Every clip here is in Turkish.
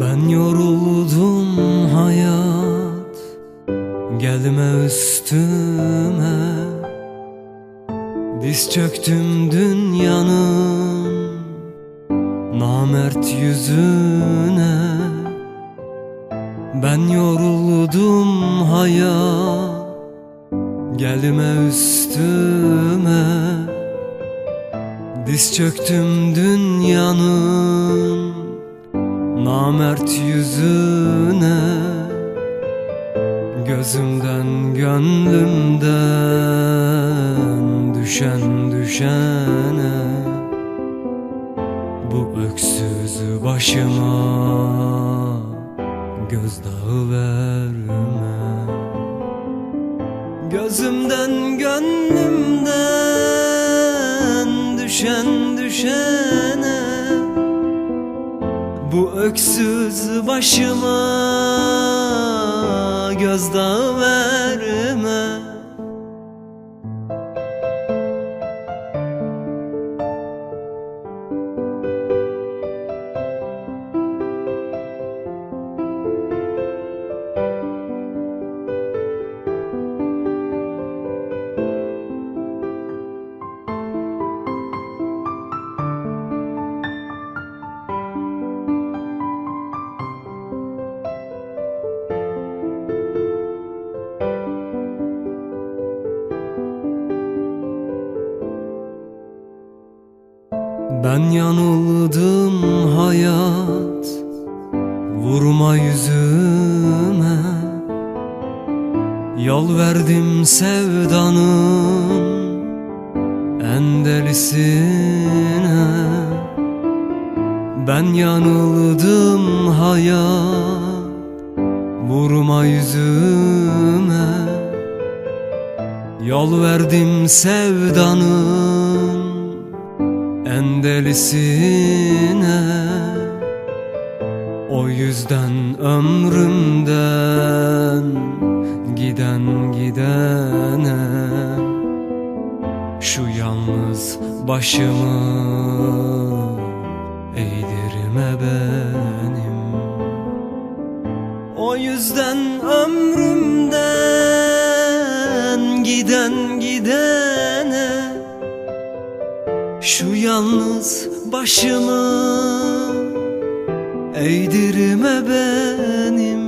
Ben yoruldum hayat Gelme üstüme. Diz çöktüm dünyanın Namert yüzüne. Ben yoruldum hayat Gelme üstüme. Diz çöktüm dünyanın Namert yüzüne Gözümden gönlümden Düşen düşene Bu öksüz başıma Gözdağı verme öksüz başıma gözdağı verme Ben yanıldım hayat. Vurma yüzüme. Yol verdim sevdanın En delisine Ben yanıldım hayat. Vurma yüzüme. Yol verdim sevdanın delisine. O yüzden ömrümden giden gidene Şu yalnız başımı eğdirme benim. O yüzden ömrümden giden gidene şu yalnız başımı eğdirme benim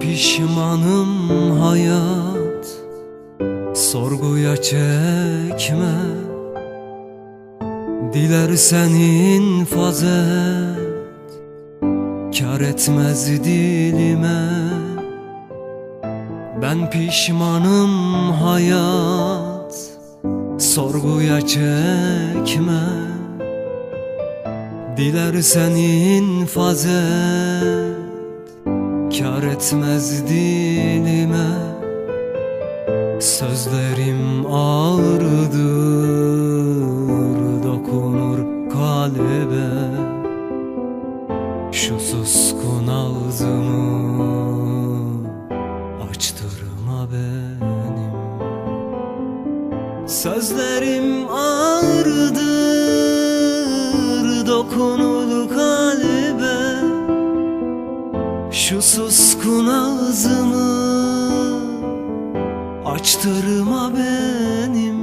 pişmanım hayat. Sorguya çekme. Dilersen infaz et Kar etmez dilime. Ben pişmanım hayat. Sorguya çekme. Dilersen infaz et Kar etmez dilime Sözlerim ağırdır Dokunur kalbe. Şu suskun ağzımı Açtırma benim. Sözlerim ağırdır Dokunur kalbe şu suskun ağzımı açtırma benim